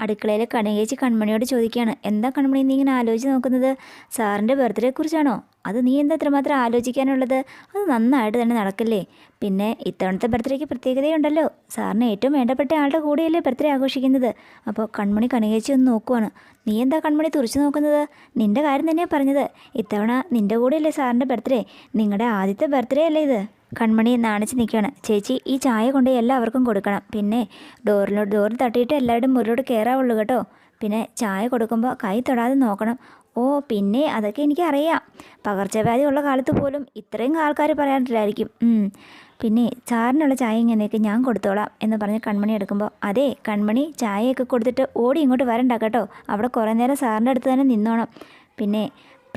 അടുക്കളയിൽ കണികേച്ചി കൺമണിയോട് ചോദിക്കുകയാണ് എന്താ കൺമണി നീ ഇങ്ങനെ ആലോചിച്ച് നോക്കുന്നത്? സാറിന്റെ ബർത്ത്ഡേ കുറിച്ചാണോ? അത് നീ എന്താ അത്രമാത്രം ആലോചിക്കാനുള്ളത്? അത് നന്നായിട്ട് തന്നെ നടക്കില്ലേ? പിന്നെ ഇത്തവണത്തെ ബർത്ത്ഡേക്ക് പ്രത്യേകതയുണ്ടല്ലോ. സാറിന് ഏറ്റവും വേണ്ടപ്പെട്ട ആളുടെ കൂടെയല്ലേ ബർത്ത്ഡേ ആഘോഷിക്കുന്നത്. അപ്പോൾ കൺമണി കണികേച്ചി ഒന്ന് നോക്കുവാണ്. നീ എന്താ കൺമണി തുറച്ചു നോക്കുന്നത്? നിന്റെ കാര്യം തന്നെയാണ് പറഞ്ഞത്. ഇത്തവണ നിന്റെ കൂടെയല്ലേ സാറിന്റെ ബർത്ത്ഡേ. നിങ്ങളുടെ ആദ്യത്തെ ബർത്ത്ഡേ അല്ലേ ഇത്? കൺമണി നാണിച്ച് നിൽക്കുകയാണ്. ചേച്ചി ഈ ചായ കൊണ്ട് എല്ലാവർക്കും കൊടുക്കണം. പിന്നെ ഡോറിലോട്ട് ഡോറിന് തട്ടിയിട്ട് എല്ലാവരും മുറിലോട്ട് കയറാവുള്ളൂ കേട്ടോ. പിന്നെ ചായ കൊടുക്കുമ്പോൾ കൈ തൊടാതെ നോക്കണം. ഓ പിന്നെ അതൊക്കെ എനിക്കറിയാം. പകർച്ചവ്യാധി ഉള്ള കാലത്ത് പോലും ഇത്രയും ആൾക്കാർ പറയാറില്ലായിരിക്കും. പിന്നെ ചാറിനുള്ള ചായ ഇങ്ങനെയൊക്കെ ഞാൻ കൊടുത്തോളാം എന്ന് പറഞ്ഞ് കൺമണി എടുക്കുമ്പോൾ അതെ കൺമണി ചായയൊക്കെ കൊടുത്തിട്ട് ഓടി ഇങ്ങോട്ട് വരണ്ട കേട്ടോ. അവിടെ കുറേ നേരം സാറിന്റെ അടുത്ത് തന്നെ നിന്നോണം. പിന്നെ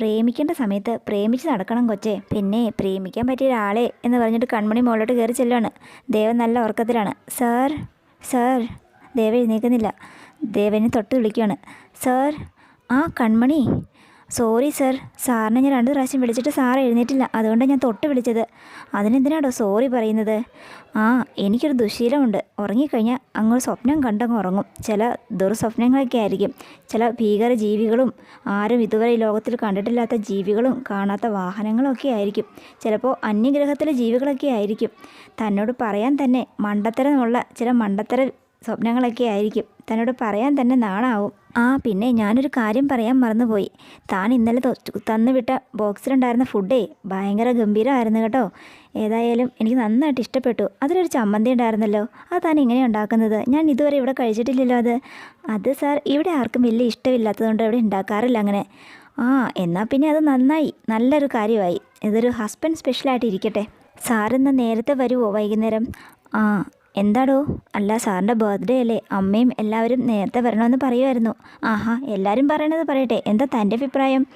പ്രേമിക്കേണ്ട സമയത്ത് പ്രേമിച്ച് നടക്കണം കൊച്ചേ. പിന്നെ പ്രേമിക്കാൻ പറ്റിയ ഒരാളെ എന്ന് പറഞ്ഞിട്ട് കൺമണി മുകളിലോട്ട് കയറി ചെല്ലുവാണ്. ദേവൻ നല്ല ഉറക്കത്തിലാണ്. Sir sir. ദേവ എഴുന്നേൽക്കുന്നില്ല. ദേവനെ തൊട്ട് വിളിക്കുകയാണ് സാർ ആ കൺമണി സോറി സർ സാറിനെ ഞാൻ രണ്ട് പ്രാവശ്യം വിളിച്ചിട്ട് സാർ എഴുന്നേറ്റില്ല. അതുകൊണ്ടാണ് ഞാൻ തൊട്ട് വിളിച്ചത്. അതിനെന്തിനാടോ സോറി പറയുന്നത്? ആ എനിക്കൊരു ദുശീലമുണ്ട്. ഉറങ്ങിക്കഴിഞ്ഞാൽ അങ്ങോട്ട് സ്വപ്നം കണ്ടങ്ങ് ഉറങ്ങും. ചില ദുർസ്വപ്നങ്ങളൊക്കെ ആയിരിക്കും. ചില ഭീകര ജീവികളും ആരും ഇതുവരെ ലോകത്തിൽ കണ്ടിട്ടില്ലാത്ത ജീവികളും കാണാത്ത വാഹനങ്ങളൊക്കെ ആയിരിക്കും. ചിലപ്പോൾ അന്യഗ്രഹത്തിലെ ജീവികളൊക്കെ ആയിരിക്കും. തന്നോട് പറയാൻ തന്നെ മണ്ടത്തരമുള്ള ചില മണ്ടത്തര സ്വപ്നങ്ങളൊക്കെ ആയിരിക്കും. തന്നോട് പറയാൻ തന്നെ നാണാവും. ആ പിന്നെ ഞാനൊരു കാര്യം പറയാൻ മറന്നുപോയി. താൻ ഇന്നലെ തന്നുവിട്ട ബോക്സിലുണ്ടായിരുന്ന ഫുഡേ ഭയങ്കര ഗംഭീരമായിരുന്നു കേട്ടോ. ഏതായാലും എനിക്ക് നന്നായിട്ട് ഇഷ്ടപ്പെട്ടു. അതിലൊരു ചമ്മന്തി ഉണ്ടായിരുന്നല്ലോ. അത് താൻ എങ്ങനെയാണ് ഉണ്ടാക്കുന്നത്? ഞാൻ ഇതുവരെ ഇവിടെ കഴിച്ചിട്ടില്ലല്ലോ അത്. അത് സാർ ഇവിടെ ആർക്കും വലിയ ഇഷ്ടമില്ലാത്തതുകൊണ്ട് ഇവിടെ ഉണ്ടാക്കാറില്ല അങ്ങനെ. ആ എന്നാൽ പിന്നെ അത് നന്നായി. നല്ലൊരു കാര്യമായി. ഇതൊരു ഹസ്ബൻഡ് സ്പെഷ്യലായിട്ട് ഇരിക്കട്ടെ. സാറിന്ന് നേരത്തെ വരുമോ വൈകുന്നേരം? ആ എന്താടോ? അല്ല സാറിന്റെ ബർത്ത്ഡേ അല്ലേ? അമ്മയും എല്ലാവരും നേരത്തെ വരണമെന്ന് പറയുമായിരുന്നു. ആഹാ എല്ലാവരും പറയണത് പറയട്ടെ. എന്താ തന്റെ അഭിപ്രായം?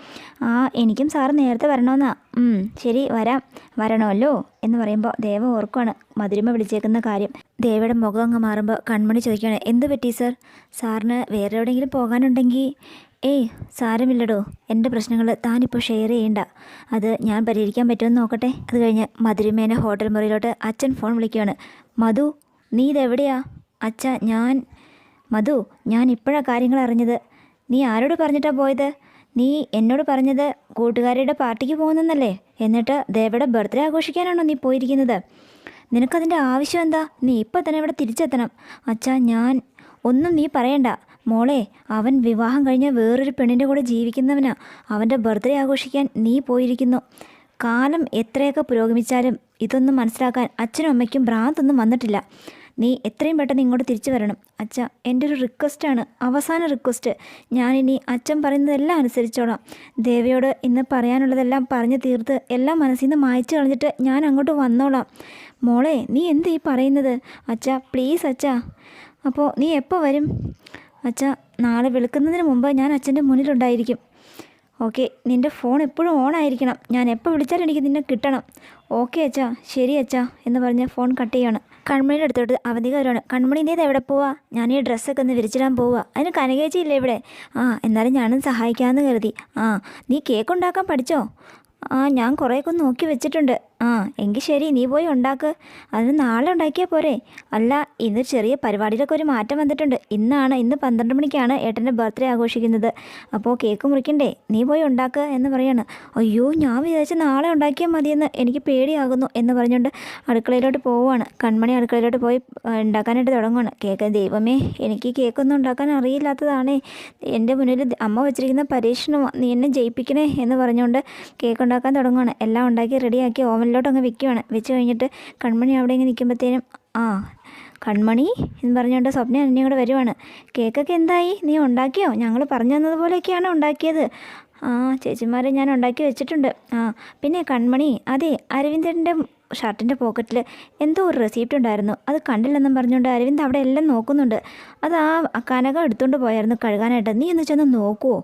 ആ എനിക്കും സാറ് നേരത്തെ വരണമെന്നാ. ശരി വരാം. വരണമല്ലോ? എന്ന് പറയുമ്പോൾ ദേവ ഓർക്കുവാണ് മധുരിമ വിളിച്ചേക്കുന്ന കാര്യം. ദേവയുടെ മുഖം അങ്ങ് മാറുമ്പോൾ കൺമണി ചോദിക്കുകയാണ് എന്ത് പറ്റി സർ? സാറിന് വേറെ എവിടെയെങ്കിലും പോകാനുണ്ടെങ്കിൽ ഏയ് സാരമില്ലടോ. എന്റെ പ്രശ്നങ്ങൾ താനിപ്പോൾ ഷെയർ ചെയ്യണ്ട. അത് ഞാൻ പരിഹരിക്കാൻ പറ്റുമെന്ന് നോക്കട്ടെ. അത് കഴിഞ്ഞ് മധുരിമേനെ ഹോട്ടൽ മുറിയിലോട്ട് അച്ഛൻ ഫോൺ വിളിക്കുകയാണ് മധു നീ ഇതെവിടെയാ അച്ഛ ഞാൻ മധു ഞാൻ ഇപ്പോഴാണ് കാര്യങ്ങൾ അറിഞ്ഞത്. നീ ആരോട് പറഞ്ഞിട്ടാ പോയത്? നീ എന്നോട് പറഞ്ഞത് കൂട്ടുകാരിയുടെ പാർട്ടിക്ക് പോകുന്നെന്നല്ലേ? എന്നിട്ട് ദേവയുടെ ബർത്ത്ഡേ ആഘോഷിക്കാനാണോ നീ പോയിരിക്കുന്നത്? നിനക്കതിന്റെ ആവശ്യം എന്താ? നീ ഇപ്പം തന്നെ ഇവിടെ തിരിച്ചെത്തണം. അച്ഛാ ഞാൻ ഒന്നും നീ പറയണ്ട. മോളെ അവൻ വിവാഹം കഴിഞ്ഞ വേറൊരു പെണ്ണിന്റെ കൂടെ ജീവിക്കുന്നവനാ. അവന്റെ ബർത്ത്ഡേ ആഘോഷിക്കാൻ നീ പോയിരിക്കുന്നു. കാലം എത്രയൊക്കെ പുരോഗമിച്ചാലും ഇതൊന്നും മനസ്സിലാക്കാൻ അച്ഛനും അമ്മയ്ക്കും ഭ്രാന്തൊന്നും വന്നിട്ടില്ല. നീ എത്രയും പെട്ടെന്ന് ഇങ്ങോട്ട് തിരിച്ചു വരണം. അച്ഛ എന്റെ ഒരു റിക്വസ്റ്റാണ്. അവസാന റിക്വസ്റ്റ്. ഞാനിനി അച്ഛൻ പറയുന്നതെല്ലാം അനുസരിച്ചോളാം. ദേവയോട് ഇന്ന് പറയാനുള്ളതെല്ലാം പറഞ്ഞു തീർത്ത് എല്ലാം മനസ്സിൽ നിന്ന് മായച്ചു കളഞ്ഞിട്ട് ഞാൻ അങ്ങോട്ട് വന്നോളാം. മോളെ നീ എന്ത് ഈ പറയുന്നത്? അച്ഛ പ്ലീസ് അച്ഛ. അപ്പോൾ നീ എപ്പോൾ വരും? അച്ഛ നാളെ വിളിക്കുന്നതിന് മുമ്പ് ഞാൻ അച്ഛന്റെ മുന്നിലുണ്ടായിരിക്കും. ഓക്കെ നിന്റെ ഫോൺ എപ്പോഴും ഓൺ ആയിരിക്കണം. ഞാൻ എപ്പോൾ വിളിച്ചാലും എനിക്ക് നിന്നെ കിട്ടണം. ഓക്കെ അച്ഛാ ശരി അച്ഛാ എന്ന് പറഞ്ഞ് ഫോൺ കട്ട് ചെയ്യാണ്. കൺമണിയുടെ അടുത്തോട്ട് അവധിക വരുവാണ് കൺമണി നീ എവിടെ പോവാ? ഞാൻ ഈ ഡ്രസ്സൊക്കെ ഒന്ന് വിരിച്ചിടാൻ പോവാ. അതിന് കനകേച്ചി ഇല്ലേ ഇവിടെ? ആ എന്നാലും ഞാനും സഹായിക്കാമെന്ന് കരുതി. ആ നീ കേക്ക് ഉണ്ടാക്കാൻ പഠിച്ചോ? ആ ഞാൻ കുറേയൊക്കെ നോക്കി വെച്ചിട്ടുണ്ട്. ആ എങ്കിൽ ശരി നീ പോയി ഉണ്ടാക്ക്. അതിന് നാളെ ഉണ്ടാക്കിയാൽ പോരെ. അല്ല ഇന്ന് ചെറിയ പരിപാടിയിലൊക്കെ ഒരു മാറ്റം വന്നിട്ടുണ്ട്. ഇന്നാണ് ഇന്ന് പന്ത്രണ്ട് മണിക്കാണ് ഏട്ടന്റെ ബർത്ത്ഡേ ആഘോഷിക്കുന്നത്. അപ്പോൾ കേക്ക് മുറിക്കണ്ടേ? നീ പോയി ഉണ്ടാക്ക് എന്ന് പറയാണ്. അയ്യോ ഞാൻ വിചാരിച്ച നാളെ ഉണ്ടാക്കിയാൽ മതിയെന്ന് എനിക്ക് പേടിയാകുന്നു എന്ന് പറഞ്ഞുകൊണ്ട് അടുക്കളയിലോട്ട് പോവുകയാണ് കൺമണി അടുക്കളയിലോട്ട് പോയി ഉണ്ടാക്കാനായിട്ട് തുടങ്ങുകയാണ് കേക്ക് ദൈവമേ എനിക്ക് കേക്കൊന്നും ഉണ്ടാക്കാൻ അറിയില്ലാത്തതാണേ. എന്റെ മുന്നിൽ അമ്മ വെച്ചിരിക്കുന്ന പരീക്ഷണം നീ എന്നെ ജയിപ്പിക്കണേ എന്ന് പറഞ്ഞുകൊണ്ട് കേക്ക് ഉണ്ടാക്കാൻ തുടങ്ങുകയാണ് എല്ലാം ഉണ്ടാക്കി റെഡിയാക്കി ഓവനിലോട്ട് അങ്ങ് വെക്കുവാണ്. വെച്ച് കഴിഞ്ഞിട്ട് കൺമണി അവിടെ ഇങ്ങനെ നിൽക്കുമ്പോഴത്തേനും ആ കൺമണി? എന്ന് പറഞ്ഞുകൊണ്ട് സ്വപ്ന എന്നെ കൂടെ വരുവാണ്. കേക്കൊക്കെ എന്തായി? നീ ഉണ്ടാക്കിയോ? ഞങ്ങൾ പറഞ്ഞു തന്നതുപോലെയൊക്കെയാണ് ഉണ്ടാക്കിയത്. ആ ചേച്ചിമാരെ ഞാൻ ഉണ്ടാക്കി വെച്ചിട്ടുണ്ട്. ആ പിന്നെ കൺമണി അതെ അരവിന്ദന്റെ ഷർട്ടിന്റെ പോക്കറ്റിൽ എന്തോ ഒരു റെസിപ്റ്റ് ഉണ്ടായിരുന്നു. അത് കണ്ടില്ലെന്നും പറഞ്ഞുകൊണ്ട് അരവിന്ദ് അവിടെ എല്ലാം നോക്കുന്നുണ്ട്. അത് ആ കനകം എടുത്തുകൊണ്ട് പോയായിരുന്നു കഴുകാനായിട്ട്. നീ എന്ന് ചെന്ന് നോക്കുവോ?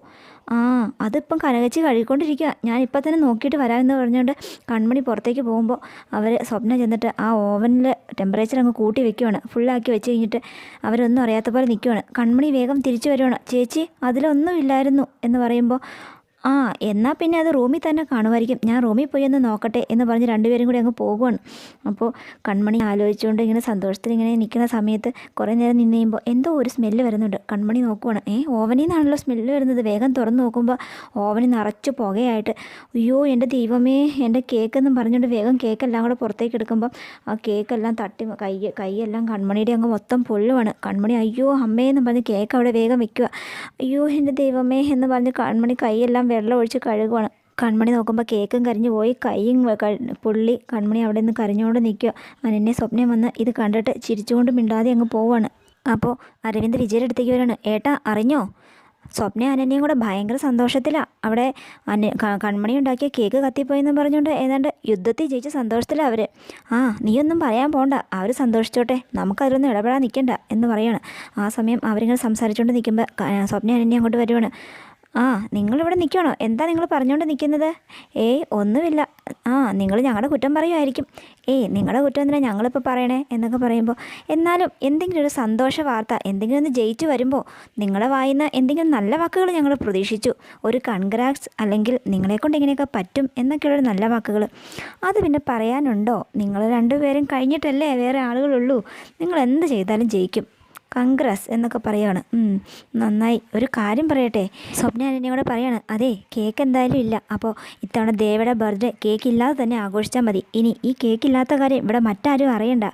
ആ അതിപ്പം കനകച്ചി കഴുകിക്കൊണ്ടിരിക്കുക ഞാനിപ്പോൾ തന്നെ നോക്കിയിട്ട് വരാമെന്ന് പറഞ്ഞുകൊണ്ട് കൺമണി പുറത്തേക്ക് പോകുമ്പോൾ അവർ സ്വപ്നം ചെന്നിട്ട് ആ ഓവനിൽ ടെമ്പറേച്ചർ അങ്ങ് കൂട്ടി വെക്കുവാണ്. ഫുള്ളാക്കി വെച്ച് കഴിഞ്ഞിട്ട് അവരൊന്നും അറിയാത്ത പോലെ നിൽക്കുവാണ് കൺമണി വേഗം തിരിച്ചു വരുവാണ്. ചേച്ചി അതിലൊന്നും ഇല്ലായിരുന്നു എന്ന് പറയുമ്പോൾ ആ എന്നാൽ പിന്നെ അത് റൂമിൽ തന്നെ കാണുമായിരിക്കും. ഞാൻ റൂമിൽ പോയി ഒന്ന് നോക്കട്ടെ എന്ന് പറഞ്ഞ് രണ്ടുപേരും കൂടി അങ്ങ് പോകുവാണ്. അപ്പോൾ കൺമണി ആലോചിച്ചുകൊണ്ട് ഇങ്ങനെ സന്തോഷത്തിൽ ഇങ്ങനെ നിൽക്കുന്ന സമയത്ത് കുറേ നേരം നിന്ന് കഴിയുമ്പോൾ എന്തോ ഒരു സ്മെല്ല് വരുന്നുണ്ട്. കൺമണി നോക്കുവാണ്. ഏ ഓവനിൽ നിന്നാണല്ലോ സ്മെല്ല് വരുന്നത്. വേഗം തുറന്ന് നോക്കുമ്പോൾ ഓവനിൽ നിറച്ച് പുകയായിട്ട്. അയ്യോ എന്റെ ദൈവമേ എന്റെ കേക്ക് എന്നും പറഞ്ഞുകൊണ്ട് വേഗം കേക്കെല്ലാം കൂടെ പുറത്തേക്ക് എടുക്കുമ്പോൾ ആ കേക്കെല്ലാം തട്ടി കൈ കൈയെല്ലാം കൺമണിയുടെ അങ്ങ് മൊത്തം പൊള്ളുവാണ്. കൺമണി അയ്യോ അമ്മേ എന്ന് പറഞ്ഞ് കേക്ക് അവിടെ വേഗം വെക്കുക അയ്യോ എന്റെ ദൈവമേ എന്ന് പറഞ്ഞ് കൺമണി കൈയെല്ലാം വെള്ളം ഒഴിച്ച് കഴുകുവാണ്. കൺമണി നോക്കുമ്പോൾ കേക്കും കരിഞ്ഞു പോയി. കൈയും പുള്ളി കൺമണി അവിടെ നിന്ന് കരഞ്ഞുകൊണ്ട് നിൽക്കുക. അനന്യ സ്വപ്നം വന്ന് ഇത് കണ്ടിട്ട് ചിരിച്ചുകൊണ്ട് മിണ്ടാതെ അങ്ങ് പോവാണ്. അപ്പോൾ അരവിന്ദ് വിജയുടെ അടുത്തേക്ക് വരാണ്. ഏട്ടാ അറിഞ്ഞോ? സ്വപ്ന അനന്യയും കൂടെ ഭയങ്കര സന്തോഷത്തിലാണ് അവിടെ അന കൺമണി ഉണ്ടാക്കിയ കേക്ക് കത്തിപ്പോയെന്ന് പറഞ്ഞുകൊണ്ട് ഏതാണ്ട് യുദ്ധത്തിൽ ജയിച്ച സന്തോഷത്തിലാണ് അവർ ആ നീയൊന്നും പറയാൻ പോണ്ട. അവർ സന്തോഷിച്ചോട്ടെ. നമുക്കതിലൊന്നും ഇടപെടാൻ നിൽക്കണ്ട എന്ന് പറയാണ്. ആ സമയം അവരിങ്ങനെ സംസാരിച്ചുകൊണ്ട് നിൽക്കുമ്പോൾ സ്വപ്ന അനന്യ അങ്ങോട്ട് വരുവാണ്. ആ നിങ്ങളിവിടെ നിൽക്കണോ? എന്താ നിങ്ങൾ പറഞ്ഞുകൊണ്ട് നിൽക്കുന്നത്? ഏയ് ഒന്നുമില്ല. ആ നിങ്ങൾ ഞങ്ങളുടെ കുറ്റം പറയുമായിരിക്കും. ഏയ് നിങ്ങളുടെ കുറ്റം എന്തിനാ ഞങ്ങളിപ്പോൾ പറയണേ എന്നൊക്കെ പറയുമ്പോൾ എന്നാലും എന്തെങ്കിലും ഒരു സന്തോഷ വാർത്ത എന്തെങ്കിലും ഒന്ന് ജയിച്ചു വരുമ്പോൾ നിങ്ങളെ വായിന്ന് എന്തെങ്കിലും നല്ല വാക്കുകൾ ഞങ്ങൾ പ്രതീക്ഷിച്ചു. ഒരു കൺഗ്രാറ്റ്സ് അല്ലെങ്കിൽ നിങ്ങളെക്കൊണ്ട് ഇങ്ങനെയൊക്കെ പറ്റും എന്നൊക്കെയുള്ള നല്ല വാക്കുകൾ. അത് പിന്നെ പറയാനുണ്ടോ? നിങ്ങൾ രണ്ടുപേരും കഴിഞ്ഞിട്ടല്ലേ വേറെ ആളുകളുള്ളൂ. നിങ്ങൾ എന്ത് ചെയ്താലും ജയിക്കും. കൺഗ്രസ് എന്നൊക്കെ പറയാണ്. നന്നായി. ഒരു കാര്യം പറയട്ടെ. സ്വപ്ന അനന്യോടെ പറയാണ്. അതെ കേക്ക് എന്തായാലും ഇല്ല. അപ്പോൾ ഇത്തവണ ദേവയുടെ ബർത്ത്ഡേ കേക്ക് ഇല്ലാതെ തന്നെ ആഘോഷിച്ചാൽ മതി. ഇനി ഈ കേക്ക് ഇല്ലാത്ത കാര്യം ഇവിടെ മറ്റാരും അറിയണ്ട.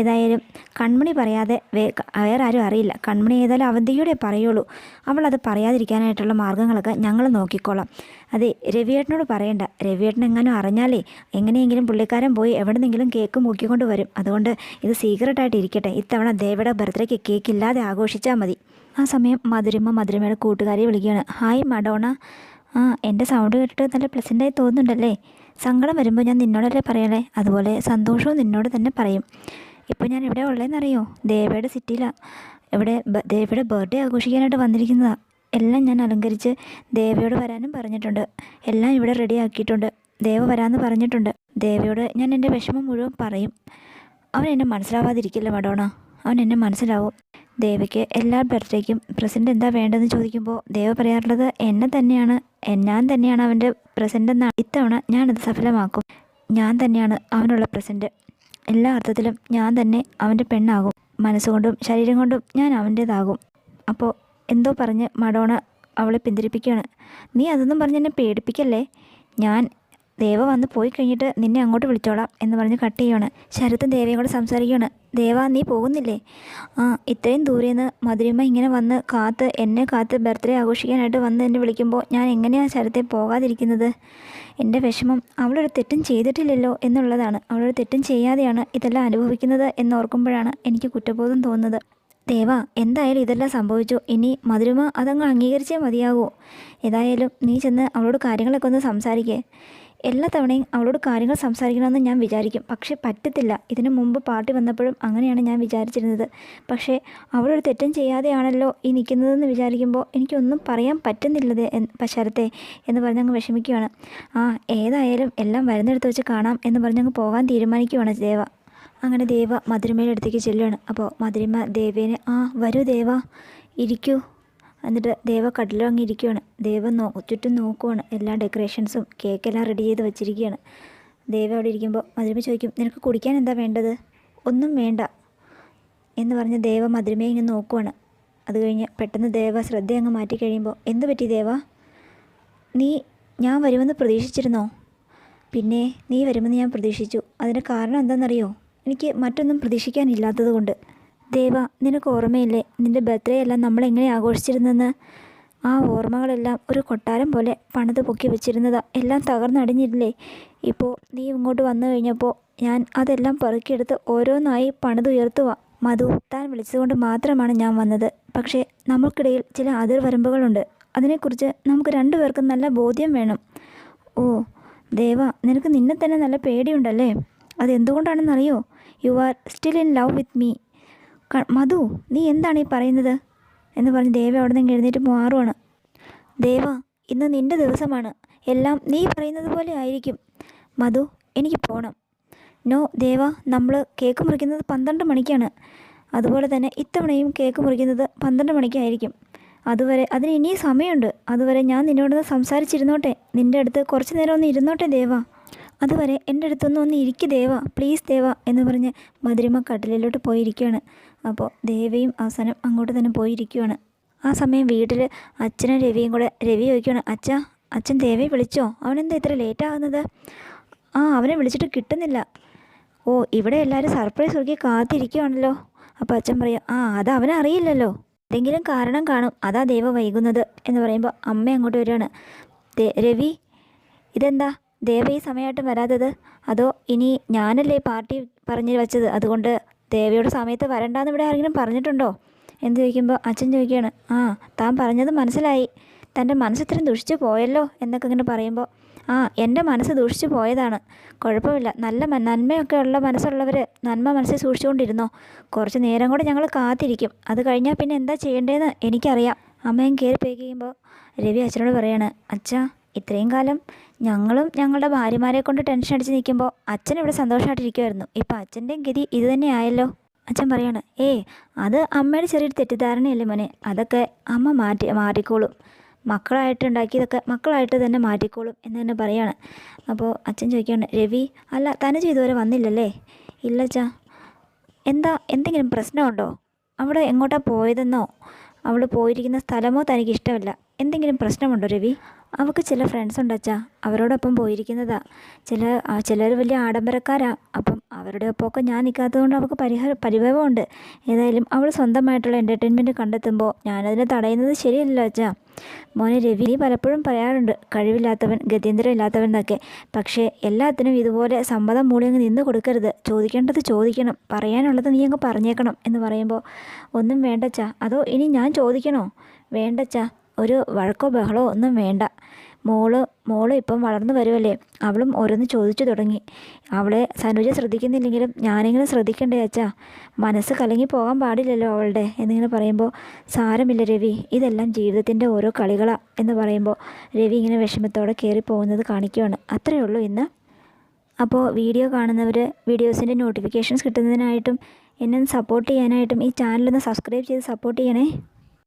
ഏതായാലും കൺമണി പറയാതെ വേറെ ആരും അറിയില്ല. കൺമണി ഏതായാലും അവന്തിയോടെ പറയുള്ളൂ. അവളത് പറയാതിരിക്കാനായിട്ടുള്ള മാർഗങ്ങളൊക്കെ ഞങ്ങൾ നോക്കിക്കോളാം. അതെ രവിയേട്ടനോട് പറയണ്ട. രവിയേട്ടൻ എങ്ങാനും അറിഞ്ഞാലേ എങ്ങനെയെങ്കിലും പുള്ളിക്കാരൻ പോയി എവിടെന്നെങ്കിലും കേക്ക് മുക്കിക്കൊണ്ട് വരും. അതുകൊണ്ട് ഇത് സീക്രട്ടായിട്ട് ഇരിക്കട്ടെ. ഇത്തവണ ദേവയുടെ ബർത്ത്ഡേക്ക് കേക്ക് ഇല്ലാതെ ആഘോഷിച്ചാൽ മതി. ആ സമയം മധുരിമ മധുരിമയുടെ കൂട്ടുകാരെ വിളിക്കുകയാണ്. Hi Madonna. ആ എന്റെ സൗണ്ട് കേട്ടിട്ട് നല്ല പ്ലസന്റായി തോന്നുന്നുണ്ടല്ലേ? സങ്കടം വരുമ്പോൾ ഞാൻ നിന്നോടല്ലേ പറയലേ അതുപോലെ സന്തോഷവും നിന്നോട് തന്നെ പറയും. ഇപ്പോൾ ഞാൻ എവിടെ ഉള്ളതെന്നറിയോ ദേവയുടെ സിറ്റിയിലാണ് ഇവിടെ ദേവയുടെ ബർത്ത്ഡേ ആഘോഷിക്കാനായിട്ട് വന്നിരിക്കുന്നതാണ് എല്ലാം ഞാൻ അലങ്കരിച്ച് ദേവയോട് വരാനും പറഞ്ഞിട്ടുണ്ട്. എല്ലാം ഇവിടെ റെഡിയാക്കിയിട്ടുണ്ട് ദേവ വരാമെന്ന് പറഞ്ഞിട്ടുണ്ട്. ദേവയോട് ഞാൻ എന്റെ വിഷമം മുഴുവൻ പറയും. അവൻ എന്നെ മനസ്സിലാവാതിരിക്കില്ല മഡോണ. അവൻ എന്നെ മനസ്സിലാവും. ദേവയ്ക്ക് എല്ലാ ബർത്ത്ഡേക്കും പ്രസന്റ് എന്താ വേണ്ടതെന്ന് ചോദിക്കുമ്പോൾ ദേവ പറയാറുള്ളത് എന്നെ തന്നെയാണ്. ഞാൻ തന്നെയാണ് അവന്റെ പ്രസന്റ് എന്നാണ് ഇത്തവണ ഞാനത് സഫലമാക്കും. ഞാൻ തന്നെയാണ് അവനുള്ള പ്രസന്റ് എല്ലാ അർത്ഥത്തിലും ഞാൻ തന്നെ അവന്റെ പെണ്ണാകും. മനസ്സുകൊണ്ടും ശരീരം കൊണ്ടും ഞാൻ അവന്റേതാകും. അപ്പോൾ എന്തോ പറഞ്ഞ് മഡോണ അവളെ പിന്തിരിപ്പിക്കുകയാണ്. നീ അതൊന്നും പറഞ്ഞ് എന്നെ പേടിപ്പിക്കല്ലേ? ഞാൻ ദേവ വന്ന് പോയി കഴിഞ്ഞിട്ട് നിന്നെ അങ്ങോട്ട് വിളിച്ചോളാം എന്ന് പറഞ്ഞ് കട്ട് ചെയ്യുകയാണ് ശരത്തും ദേവയും കൂടെ സംസാരിക്കുകയാണ്. ദേവ നീ പോകുന്നില്ലേ? ആ ഇത്രയും ദൂരെ നിന്ന് മധുരിമ ഇങ്ങനെ വന്ന് കാത്ത് എന്നെ കാത്ത് ബർത്ത്ഡേ ആഘോഷിക്കാനായിട്ട് വന്ന് എന്നെ വിളിക്കുമ്പോൾ ഞാൻ എങ്ങനെയാണ് ശരത്തെ പോകാതിരിക്കുന്നത്? എന്റെ വിഷമം അവളൊരു തെറ്റും ചെയ്തിട്ടില്ലല്ലോ എന്നുള്ളതാണ്. അവളൊരു തെറ്റും ചെയ്യാതെയാണ് ഇതെല്ലാം അനുഭവിക്കുന്നത് എന്നോർക്കുമ്പോഴാണ് എനിക്ക് കുറ്റബോധം തോന്നുന്നത്. ദേവ എന്തായാലും ഇതെല്ലാം സംഭവിച്ചു. ഇനി മധുരമ അതങ്ങ് അംഗീകരിച്ചേ മതിയാകൂ. ഏതായാലും നീ ചെന്ന് അവളോട് കാര്യങ്ങളൊക്കെ ഒന്ന് സംസാരിക്കേ. എല്ലാ തവണയും അവളോട് കാര്യങ്ങൾ സംസാരിക്കണമെന്ന് ഞാൻ വിചാരിക്കും. പക്ഷേ പറ്റത്തില്ല. ഇതിനു മുമ്പ് പാർട്ടി വന്നപ്പോഴും അങ്ങനെയാണ് ഞാൻ വിചാരിച്ചിരുന്നത്. പക്ഷേ അവളൊരു തെറ്റും ചെയ്യാതെയാണല്ലോ ഈ നിൽക്കുന്നതെന്ന് വിചാരിക്കുമ്പോൾ എനിക്കൊന്നും പറയാൻ പറ്റുന്നില്ലത് പശരത്തെ എന്ന് പറഞ്ഞങ്ങ് വിഷമിക്കുകയാണ്. ആ ഏതായാലും എല്ലാം വരുന്നിടത്ത് വെച്ച് കാണാം എന്ന് പറഞ്ഞങ്ങ് പോകാൻ തീരുമാനിക്കുകയാണ് ദേവ. അങ്ങനെ ദേവ മധുരിമയുടെ അടുത്തേക്ക് ചെല്ലുകയാണ് അപ്പോൾ മധുരിമ ദേവേനെ ആ വരൂ ദേവ ഇരിക്കൂ. എന്നിട്ട് ദേവ കട്ടിലും അങ്ങ് ഇരിക്കുകയാണ് ദേവ നോ ചുറ്റും നോക്കുവാണ്. എല്ലാ ഡെക്കറേഷൻസും കേക്കെല്ലാം റെഡി ചെയ്ത് വെച്ചിരിക്കുകയാണ് ദേവ അവിടെ ഇരിക്കുമ്പോൾ മധുരിമ ചോദിക്കും നിനക്ക് കുടിക്കാൻ എന്താ വേണ്ടത്? ഒന്നും വേണ്ട എന്ന് പറഞ്ഞ് ദേവ മധുരിമയെ ഇങ്ങനെ നോക്കുവാണ്. അത് കഴിഞ്ഞ് പെട്ടെന്ന് ദേവ ശ്രദ്ധ അങ്ങ് മാറ്റി കഴിയുമ്പോൾ എന്ത് പറ്റി ദേവ? നീ ഞാൻ വരുമെന്ന് പ്രതീക്ഷിച്ചിരുന്നോ? പിന്നെ നീ വരുമെന്ന് ഞാൻ പ്രതീക്ഷിച്ചു. അതിന് കാരണം എന്താണെന്നറിയോ എനിക്ക് മറ്റൊന്നും പ്രതീക്ഷിക്കാനില്ലാത്തത് കൊണ്ട് ദേവ നിനക്ക് ഓർമ്മയില്ലേ? നിന്റെ ബർത്ത്ഡേ എല്ലാം നമ്മൾ എങ്ങനെ ആഘോഷിച്ചിരുന്നെന്ന്? ആ ഓർമ്മകളെല്ലാം ഒരു കൊട്ടാരം പോലെ പണിത് പൊക്കി വെച്ചിരുന്നതാ. എല്ലാം തകർന്നടിഞ്ഞില്ലേ? ഇപ്പോൾ നീ ഇങ്ങോട്ട് വന്നു കഴിഞ്ഞപ്പോൾ ഞാൻ അതെല്ലാം പെറുക്കിയെടുത്ത് ഓരോന്നായി പണിതുയർത്തുക മധു താൻ വിളിച്ചതുകൊണ്ട് മാത്രമാണ് ഞാൻ വന്നത്. പക്ഷേ നമ്മൾക്കിടയിൽ ചില അതിർവരമ്പുകളുണ്ട്. അതിനെക്കുറിച്ച് നമുക്ക് രണ്ടുപേർക്കും നല്ല ബോധ്യം വേണം. ഓ ദേവ നിനക്ക് നിന്നെ തന്നെ നല്ല പേടിയുണ്ടല്ലേ? അതെന്തുകൊണ്ടാണെന്നറിയോ? You are still in love with me Madhu നീ എന്താണ് ഈ പറയുന്നത്? എന്ന് പറഞ്ഞ് ദേവ അവിടെ നിന്ന് എഴുന്നേറ്റ് മാറുവാണ്. ദേവ ഇന്ന് നിന്റെ ദിവസമാണ്. എല്ലാം നീ പറയുന്നത് പോലെ ആയിരിക്കും. മധു എനിക്ക് പോകണം നോ ദേവ നമ്മൾ കേക്ക് മുറിക്കുന്നത് പന്ത്രണ്ട് മണിക്കാണ്. അതുപോലെ തന്നെ ഇത്തവണയും കേക്ക് മുറിക്കുന്നത് പന്ത്രണ്ട് മണിക്കായിരിക്കും. അതുവരെ അതിന് ഇനിയും സമയമുണ്ട്. അതുവരെ ഞാൻ നിന്നോടൊന്ന് സംസാരിച്ചിരുന്നോട്ടെ? നിന്റെ അടുത്ത് കുറച്ച് നേരം ഒന്ന് ഇരുന്നോട്ടെ ദേവ? അതുവരെ എന്റെ അടുത്തൊന്നും ഒന്ന് ഇരിക്കു ദേവ പ്ലീസ് ദേവ എന്ന് പറഞ്ഞ് മധുരിമ കട്ടിലിലോട്ട് പോയിരിക്കുകയാണ് അപ്പോൾ ദേവയും അവസാനം അങ്ങോട്ട് തന്നെ പോയിരിക്കുകയാണ് ആ സമയം വീട്ടിൽ അച്ഛനും രവിയും കൂടെ രവി ചോദിക്കുകയാണ് അച്ഛ അച്ഛൻ ദേവയെ വിളിച്ചോ? അവനെന്താ ഇത്ര ലേറ്റ് ആവുന്നത്? ആ അവനെ വിളിച്ചിട്ട് കിട്ടുന്നില്ല. ഓ ഇവിടെ എല്ലാവരും സർപ്രൈസ് ഒരുക്കി കാത്തിരിക്കുകയാണല്ലോ അപ്പോൾ അച്ഛൻ പറയും ആ അത് അവനറിയില്ലല്ലോ എന്തെങ്കിലും കാരണം കാണും അതാ ദേവ വൈകുന്നത്. എന്ന് പറയുമ്പോൾ അമ്മ അങ്ങോട്ട് വരികയാണ്. "ദേ- രവി ഇതെന്താ? ദേവ ഈ സമയമായിട്ടും വരാത്തത്? അതോ ഇനി ഞാനല്ലേ പാർട്ടി പറഞ്ഞു വെച്ചത്? അതുകൊണ്ട് ദേവയുടെ സമയത്ത് വരണ്ടാന്ന് ഇവിടെ ആരെങ്കിലും പറഞ്ഞിട്ടുണ്ടോ? എന്ന് ചോദിക്കുമ്പോൾ അച്ഛൻ ചോദിക്കുകയാണ് ആ താൻ പറഞ്ഞത് മനസ്സിലായി. തന്റെ മനസ്സിത്രയും ദുഷിച്ചു പോയല്ലോ എന്നൊക്കെ ഇങ്ങനെ പറയുമ്പോൾ ആ എന്റെ മനസ്സ് ദൂഷിച്ചു പോയതാണ്. കുഴപ്പമില്ല. നല്ല നന്മയൊക്കെ ഉള്ള മനസ്സുള്ളവർ നന്മ മനസ്സിൽ സൂക്ഷിച്ചുകൊണ്ടിരുന്നോ? കുറച്ച് നേരം കൂടെ ഞങ്ങൾ കാത്തിരിക്കും. അത് കഴിഞ്ഞാൽ പിന്നെ എന്താ ചെയ്യേണ്ടതെന്ന് എനിക്കറിയാം. അമ്മയും കയറി പേയ്ക്കുമ്പോൾ രവി അച്ഛനോട് പറയാണ് അച്ഛാ ഇത്രയും കാലം ഞങ്ങളും ഞങ്ങളുടെ ഭാര്യമാരെ കൊണ്ട് ടെൻഷൻ അടിച്ച് നിൽക്കുമ്പോൾ അച്ഛൻ ഇവിടെ സന്തോഷമായിട്ടിരിക്കുമായിരുന്നു ഇപ്പം അച്ഛന്റെയും ഗതി ഇത് തന്നെ ആയല്ലോ. അച്ഛൻ പറയാണ് ഏ അത് അമ്മയുടെ ചെറിയൊരു തെറ്റിദ്ധാരണയല്ലേ മോനെ. അതൊക്കെ അമ്മ മാറ്റി മാറിക്കോളും. മക്കളായിട്ട് ഉണ്ടാക്കിയതൊക്കെ മക്കളായിട്ട് തന്നെ മാറ്റിക്കോളും. എന്ന് തന്നെ പറയാണ്. അപ്പോൾ അച്ഛൻ ചോദിക്കുകയാണ് രവി അല്ല തനുജ് ഇതുവരെ വന്നില്ലല്ലേ? ഇല്ല അച്ഛാ. എന്താ എന്തെങ്കിലും പ്രശ്നമുണ്ടോ? അവിടെ എങ്ങോട്ടാണ് പോയതെന്നോ? അവൾ പോയിരിക്കുന്ന സ്ഥലമോ തനിക്ക് ഇഷ്ടമല്ല എന്തെങ്കിലും പ്രശ്നമുണ്ടോ രവി? അവൾക്ക് ചില ഫ്രണ്ട്സ് ഉണ്ട് അവരോടൊപ്പം പോയിരിക്കുന്നതാ. ചില ചിലർ വലിയ ആഡംബരക്കാരാ. അപ്പം അവരുടെ ഒപ്പമൊക്കെ ഞാൻ നിൽക്കാത്തതുകൊണ്ട് അവൾക്ക് പരിഹാര പരിഭവമുണ്ട്. ഏതായാലും അവൾ സ്വന്തമായിട്ടുള്ള എന്റർടൈൻമെന്റ് കണ്ടെത്തുമ്പോൾ ഞാനതിനെ തടയുന്നത് ശരിയല്ലല്ലോ അച്ഛാ. മോനെ രവി പലപ്പോഴും പറയാറുണ്ട് കഴിവില്ലാത്തവൻ ഗത്യന്തരം ഇല്ലാത്തവൻ എന്നൊക്കെ. പക്ഷേ എല്ലാത്തിനും ഇതുപോലെ സമ്മതം മൂടി അങ്ങ് നിന്ന് കൊടുക്കരുത്. ചോദിക്കേണ്ടത് ചോദിക്കണം. പറയാനുള്ളത് നീ അങ്ങ് പറഞ്ഞേക്കണം എന്ന് പറയുമ്പോൾ ഒന്നും വേണ്ടച്ചാ അതോ ഇനി ഞാൻ ചോദിക്കണോ? വേണ്ടച്ചാ ഒരു വഴക്കോ ബഹളോ ഒന്നും വേണ്ട. മോൾ മോൾ ഇപ്പം വളർന്നു വരുമല്ലേ അവളും ഓരോന്ന് ചോദിച്ചു തുടങ്ങി. അവളെ സനുജ ശ്രദ്ധിക്കുന്നില്ലെങ്കിലും ഞാനെങ്കിലും ശ്രദ്ധിക്കണ്ടേ അച്ഛാ? മനസ്സ് കലങ്ങി പോകാൻ പാടില്ലല്ലോ അവളുടെ എന്നിങ്ങനെ പറയുമ്പോൾ സാരമില്ല രവി ഇതെല്ലാം ജീവിതത്തിന്റെ ഓരോ കളികളാ എന്ന് പറയുമ്പോൾ രവി ഇങ്ങനെ വിഷമത്തോടെ കയറി പോകുന്നത് കാണിക്കുകയാണ് അത്രയേ ഉള്ളൂ ഇന്ന്. അപ്പോൾ വീഡിയോ കാണുന്നവർ വീഡിയോസിന്റെ നോട്ടിഫിക്കേഷൻസ് കിട്ടുന്നതിനായിട്ടും എന്നെ സപ്പോർട്ട് ചെയ്യാനായിട്ടും ഈ ചാനലൊന്ന് സബ്സ്ക്രൈബ് ചെയ്ത് സപ്പോർട്ട് ചെയ്യണേ.